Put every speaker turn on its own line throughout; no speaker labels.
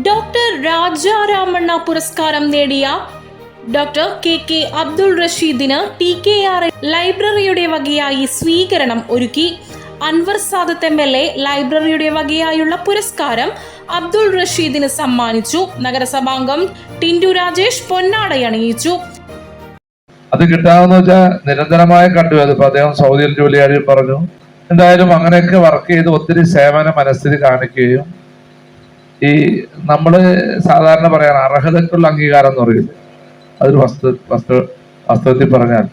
Doctor Raja Ramanna പുരസ്കാരം നേടിയ doctor K K Abdul റഷീദിന് ടി കെ ആർ ലൈബ്രറിയുടെ വകയായി സ്വീകരണം ഒരുക്കി. Anwar Sadath M L A ലൈബ്രറിയുടെ വകയായുള്ള പുരസ്കാരം അബ്ദുൾ റഷീദിന് സമ്മാനിച്ചു. നഗരസഭാംഗം ടിൻഡു രാജേഷ് പൊന്നാടയണിയിച്ചു
അത് കിട്ടാന്ന് വെച്ചാൽ നിരന്തരമായ കണ്ടു. അതിപ്പോ അദ്ദേഹം സൗദിയിൽ ജോലിയായി പറഞ്ഞു. എന്തായാലും അങ്ങനെയൊക്കെ വർക്ക് ചെയ്ത് ഒത്തിരി സേവന മനസ്ഥിതി കാണിക്കുകയും ഈ നമ്മൾ സാധാരണ പറയാൻ അർഹതക്കുള്ള അംഗീകാരം എന്ന് പറയും. അതൊരു വസ്തു വസ്തു വസ്തുവത്തിൽ പറഞ്ഞാൽ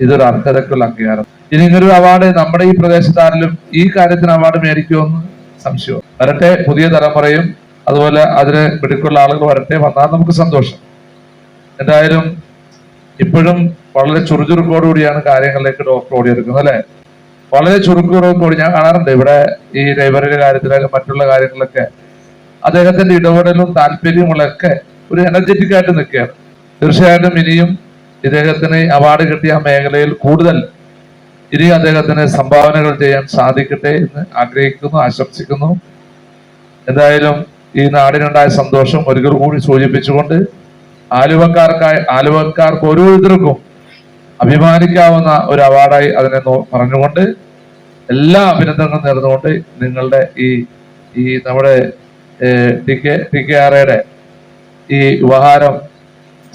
ഇതൊരു അർഹതക്കുള്ള അംഗീകാരം. ഇനി ഇങ്ങനൊരു അവാർഡ് നമ്മുടെ ഈ പ്രദേശത്താരിലും ഈ കാര്യത്തിന് അവാർഡ് മേടിക്കുമെന്ന് സംശയം വരട്ടെ പുതിയ തലമുറയും അതുപോലെ അതിന് പിടിക്കുള്ള ആളുകൾ വരട്ടെ വന്നാൽ നമുക്ക് സന്തോഷം. എന്തായാലും ഇപ്പോഴും വളരെ ചുറുചുറുക്കോടുകൂടിയാണ് കാര്യങ്ങളിലേക്ക് ഡോക്ടർ ഓടിയെടുക്കുന്നത് അല്ലെ? വളരെ ചുറുക്കുറോടുകൂടി ഞാൻ കാണാറുണ്ട്. ഇവിടെ ഈ ലൈബ്രറിയുടെ കാര്യത്തിലൊക്കെ മറ്റുള്ള കാര്യങ്ങളിലൊക്കെ അദ്ദേഹത്തിന്റെ ഇടപെടലും താല്പര്യങ്ങളൊക്കെ ഒരു എനർജറ്റിക് ആയിട്ട് നിൽക്കുകയാണ്. തീർച്ചയായിട്ടും ഇനിയും ഇദ്ദേഹത്തിന് അവാർഡ് കിട്ടിയ മേഖലയിൽ കൂടുതൽ ഇനി അദ്ദേഹത്തിന് സംഭാവനകൾ ചെയ്യാൻ സാധിക്കട്ടെ എന്ന് ആഗ്രഹിക്കുന്നു ആശംസിക്കുന്നു. എന്തായാലും ഈ നാടിനുണ്ടായ സന്തോഷം ഒരിക്കൽ കൂടി സൂചിപ്പിച്ചുകൊണ്ട് ആലുവക്കാർക്കായി ആലുവക്കാർക്ക് ഓരോരുത്തർക്കും അഭിമാനിക്കാവുന്ന ഒരു അവാർഡായി അതിനെ പറഞ്ഞുകൊണ്ട് എല്ലാ അഭിനന്ദനങ്ങളും നേർന്നുകൊണ്ട് നിങ്ങളുടെ ഈ ഈ നമ്മുടെ ടി കെ ടി കെ ആറയുടെ ഈ ഉപഹാരം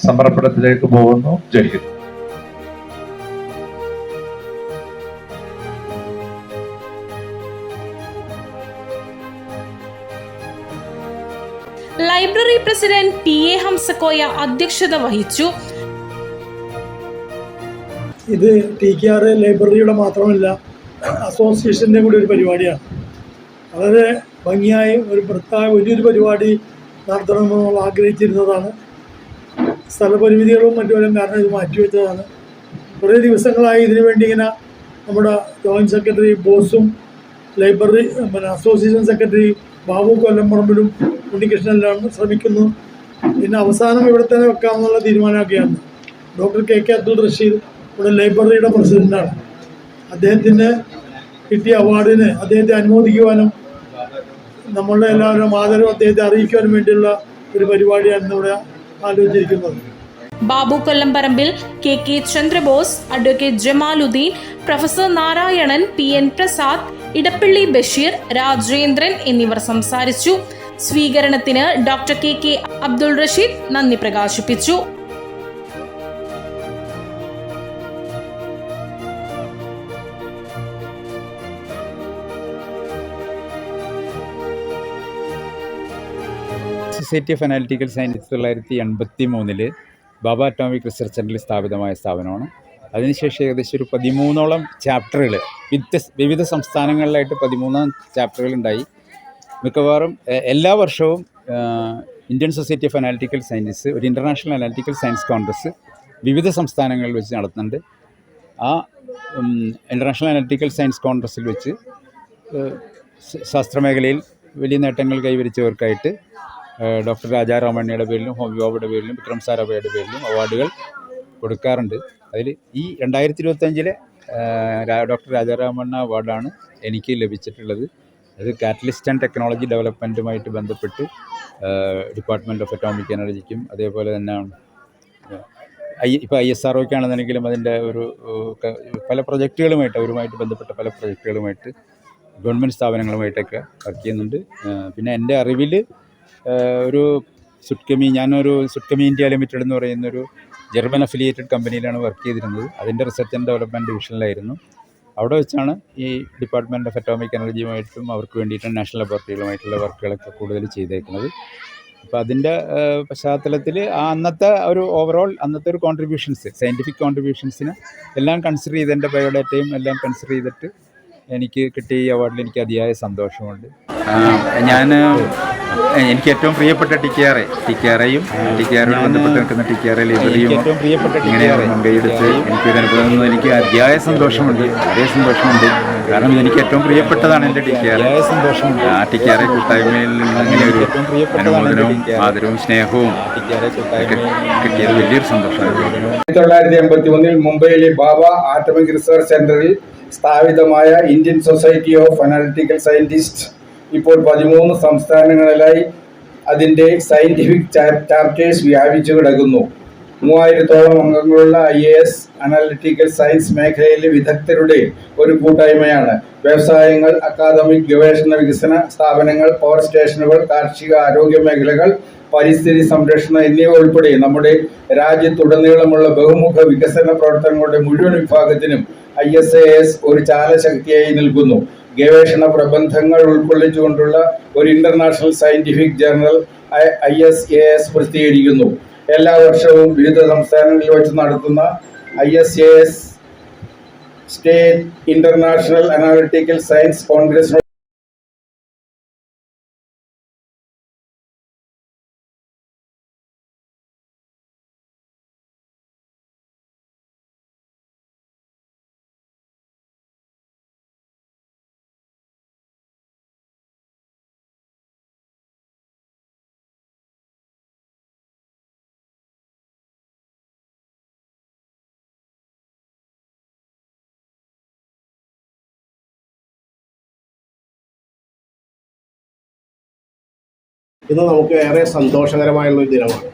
സമർപ്പണത്തിലേക്ക് പോകുന്നു. Jai Hind.
Library president T A Hamsakoya അധ്യക്ഷത വഹിച്ചു.
ഇത് ടി കെ ആർ ലൈബ്രറിയുടെ മാത്രമല്ല അസോസിയേഷന്റെ കൂടി ഒരു പരിപാടിയാണ്. വളരെ ഭംഗിയായി ഒരു പ്രത്യേക വലിയൊരു പരിപാടി നടത്തണമെന്ന് നമ്മൾ ആഗ്രഹിച്ചിരുന്നതാണ്. സ്ഥലപരിമിതികളും മറ്റുമെല്ലാം കാരണം ഇത് മാറ്റിവെച്ചതാണ്. കുറേ ദിവസങ്ങളായി ഇതിനു വേണ്ടി ഇങ്ങനെ നമ്മുടെ ജോയിന്റ് സെക്രട്ടറി ബോസും ലൈബ്രറി പിന്നെ അസോസിയേഷൻ സെക്രട്ടറി ബാബു കൊല്ലംപറമ്പിലും ഉണ്ണികൃഷ്ണനിലാണ് ശ്രമിക്കുന്നു. പിന്നെ അവസാനം ഇവിടെ തന്നെ വെക്കാമെന്നുള്ള തീരുമാനമൊക്കെയാണ്. Doctor K K Abdul Rasheed ഇവിടെ ലൈബ്രറിയുടെ പ്രസിഡന്റാണ്. അദ്ദേഹത്തിന് കിട്ടിയ അവാർഡിന് അദ്ദേഹത്തെ അനുമോദിക്കുവാനും നമ്മളുടെ എല്ലാവരും ആദരവ് അദ്ദേഹത്തെ അറിയിക്കുവാനും വേണ്ടിയുള്ള ഒരു പരിപാടിയാണ് ഇവിടെ ആലോചിച്ചിരിക്കുന്നത്.
Babu Kollamparambil K K Chandrabose advocate Jamaluddin professor Narayanan P N Prasad Edappally Basheer Rajendran എന്നിവർ സംസാരിച്ചു. സ്വീകരണത്തിന് doctor K K Abdul Rasheed നന്ദി പ്രകാശിപ്പിച്ചു.
സൊസൈറ്റി ഓഫ് അനാലിറ്റിക്കൽ സയൻസ് തൊള്ളായിരത്തി എൺപത്തി മൂന്നിൽ ബാബ അറ്റോമിക് റിസർച്ച് സെന്ററിൽ സ്ഥാപിതമായ സ്ഥാപനമാണ്. അതിനുശേഷം ഏകദേശം ഒരു പതിമൂന്നോളം ചാപ്റ്ററുകൾ വിവിധ വിവിധ സംസ്ഥാനങ്ങളിലായിട്ട് പതിമൂന്നാം ചാപ്റ്ററുകൾ ഉണ്ടായി. മിക്കവാറും എല്ലാ വർഷവും Indian society of analytical science ഒരു ഇന്റർനാഷണൽ അനാലിറ്റിക്കൽ സയൻസ് കോൺഗ്രസ് വിവിധ സംസ്ഥാനങ്ങളിൽ വെച്ച് നടത്തുന്നുണ്ട്. ആ ഇന്റർനാഷണൽ അനാലിറ്റിക്കൽ സയൻസ് കോൺഗ്രസ്സിൽ വെച്ച് ശാസ്ത്രമേഖലയിൽ വലിയ നേട്ടങ്ങൾ കൈവരിച്ചവർക്കായിട്ട് ഡോക്ടർ രാജാരാമണ്യയുടെ പേരിലും ഹോമി പേരിലും വിക്രം സാരാഭായിയുടെ പേരിലും അവാർഡുകൾ കൊടുക്കാറുണ്ട്. അതിൽ ഈ രണ്ടായിരത്തി ഇരുപത്തഞ്ചിലെ ഡോക്ടർ രാജാരാമണ്ണ അവാർഡാണ് എനിക്ക് ലഭിച്ചിട്ടുള്ളത്. അത് കാറ്റലിസ്റ്റ് ആൻഡ് ടെക്നോളജി ഡെവലപ്മെന്റുമായിട്ട് ബന്ധപ്പെട്ട് ഡിപ്പാർട്ട്മെന്റ് ഓഫ് അറ്റോമിക് എനർജിക്കും അതേപോലെ തന്നെ ഐ ഇപ്പോൾ ഐ എസ് ആർ ഒക്കെയാണെന്നുണ്ടെങ്കിലും അതിന്റെ ഒരു പല പ്രൊജക്റ്റുകളുമായിട്ട് അവരുമായിട്ട് ബന്ധപ്പെട്ട പല പ്രൊജക്റ്റുകളുമായിട്ട് ഗവൺമെന്റ് സ്ഥാപനങ്ങളുമായിട്ടൊക്കെ വർക്ക് ചെയ്യുന്നുണ്ട്. പിന്നെ എന്റെ അറിവിൽ ഒരു സുട്കമി ഞാനൊരു സുട്കമി ഇന്ത്യ ലിമിറ്റഡ് എന്ന് പറയുന്നൊരു ജർമ്മൻ അഫിലിയേറ്റഡ് കമ്പനിയിലാണ് വർക്ക് ചെയ്തിരുന്നത്. അതിന്റെ റിസർച്ച് ആൻഡ് ഡെവലപ്മെന്റ് ഡിവിഷനിലായിരുന്നു അവിടെ വെച്ചാണ് ഈ ഡിപ്പാർട്ട്മെന്റ് ഓഫ് അറ്റോമിക് എനർജിയുമായിട്ടും അവർക്ക് വേണ്ടിയിട്ട് നാഷണൽ ലബോറട്ടറികളുമായിട്ടുള്ള വർക്കുകളൊക്കെ കൂടുതൽ ചെയ്തേക്കുന്നത്. അപ്പോൾ അതിന്റെ പശ്ചാത്തലത്തിൽ ആ അന്നത്തെ ഒരു ഓവറോൾ അന്നത്തെ ഒരു കോൺട്രിബ്യൂഷൻസ് സയന്റിഫിക് കോൺട്രിബ്യൂഷൻസിന് എല്ലാം കൺസിഡർ ചെയ്ത് എന്റെ ബയോഡേറ്റയും എല്ലാം കൺസിഡർ ചെയ്തിട്ട് എനിക്ക് കിട്ടിയ ഈ അവാർഡിൽ എനിക്ക് അതിയായ സന്തോഷമുണ്ട്. ഞാൻ എനിക്ക് ഏറ്റവും പ്രിയപ്പെട്ട T K R T K ആറേയും T K ആറുമായി ബന്ധപ്പെട്ട് നിൽക്കുന്ന ടി കെ ആർ ലൈബ്രറിയും ഇങ്ങനെ മുൻകൈയെടുത്ത് എനിക്കൊരു അനുഭവം തന്നത് എനിക്ക് അതിയായ സന്തോഷമുണ്ട് വളരെ സന്തോഷമുണ്ട്. കാരണം എനിക്ക് ഏറ്റവും പ്രിയപ്പെട്ടതാണ് എന്റെ ടി കെ ആർ സന്തോഷമുണ്ട്. ആ ടി കെ ആറെ കൂട്ടായ്മയിൽ നിന്ന് അങ്ങനെ ഒരു അനുമോദനവും ആദരവും സ്നേഹവും കിട്ടിയത് വലിയൊരു സന്തോഷമാണ്
ആയിരത്തി തൊള്ളായിരത്തി എൺപത്തി ഒന്നിൽ മുംബൈയിലെ ബാബ ആറ്റമിക് റിസർച്ച് സെന്ററിൽ സ്ഥാപിതമായ Indian society of analytical scientist ഇപ്പോൾ പതിമൂന്ന് സംസ്ഥാനങ്ങളിലായി അതിന്റെ സയന്റിഫിക് ചാപ്റ്റേഴ്സ് വ്യാപിച്ചു കിടക്കുന്നു. മൂവായിരത്തോളം അംഗങ്ങളുള്ള I A S analytical science മേഖലയിലെ വിദഗ്ധരുടെ ഒരു കൂട്ടായ്മയാണ്. വ്യവസായങ്ങൾ അക്കാദമിക് ഗവേഷണ വികസന സ്ഥാപനങ്ങൾ പവർ സ്റ്റേഷനുകൾ കാർഷിക ആരോഗ്യ മേഖലകൾ പരിസ്ഥിതി സംരക്ഷണം എന്നിവ ഉൾപ്പെടെ നമ്മുടെ രാജ്യത്തുടനീളമുള്ള ബഹുമുഖ വികസന പ്രവർത്തനങ്ങളുടെ മുഴുവൻ വിഭാഗത്തിനും ഐ എസ് എ എസ് ഒരു ചാലശക്തിയായി നിൽക്കുന്നു. ഗവേഷണ പ്രബന്ധങ്ങൾ ഉൾക്കൊള്ളിച്ചുകൊണ്ടുള്ള ഒരു international scientific journal I S A S പ്രസിദ്ധീകരിക്കുന്നു. എല്ലാ വർഷവും വിവിധ സംസ്ഥാനങ്ങളിൽ വെച്ച് നടത്തുന്ന I S A S state international analytical science congress
ഇന്ന് നമുക്ക് ഏറെ സന്തോഷകരമായുള്ള ഒരു ദിനമാണ്.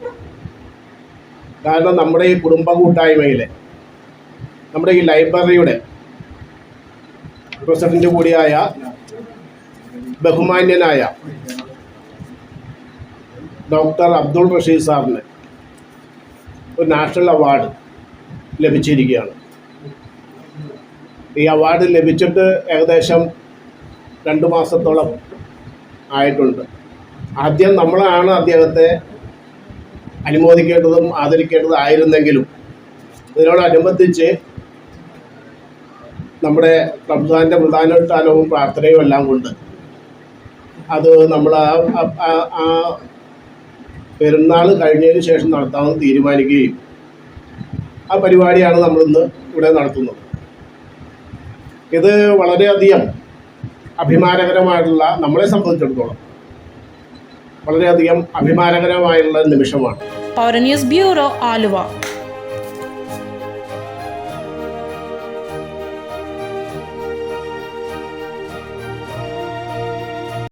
കാരണം നമ്മുടെ ഈ കുടുംബ കൂട്ടായ്മയിലെ നമ്മുടെ ഈ ലൈബ്രറിയുടെ പ്രസിഡന്റ് കൂടിയായ ബഹുമാന്യനായ ഡോക്ടർ അബ്ദുൾ റഷീദ് സാറിന് ഒരു നാഷണൽ അവാർഡ് ലഭിച്ചിരിക്കുകയാണ്. ഈ അവാർഡ് ലഭിച്ചിട്ട് ഏകദേശം രണ്ട് മാസത്തോളം ആയിട്ടുണ്ട്. ആദ്യം നമ്മളാണ് അദ്ദേഹത്തെ അനുമോദിക്കേണ്ടതും ആദരിക്കേണ്ടതും ആയിരുന്നെങ്കിലും ഇതിനോടനുബന്ധിച്ച് നമ്മുടെ റംസാന്റെ പ്രധാനവും പ്രാർത്ഥനയും എല്ലാം കൊണ്ട് അത് നമ്മൾ ആ പെരുന്നാൾ കഴിഞ്ഞതിന് ശേഷം നടത്താമെന്ന് തീരുമാനിക്കുകയും ആ പരിപാടിയാണ് നമ്മളിന്ന് ഇവിടെ നടത്തുന്നത്. ഇത് വളരെയധികം അഭിമാനകരമായിട്ടുള്ള നമ്മളെ സംബന്ധിച്ചിടത്തോളം വളരെയധികം അഭിമാനകരമായുള്ള നിമിഷമാണ്.
News bureau Aluva.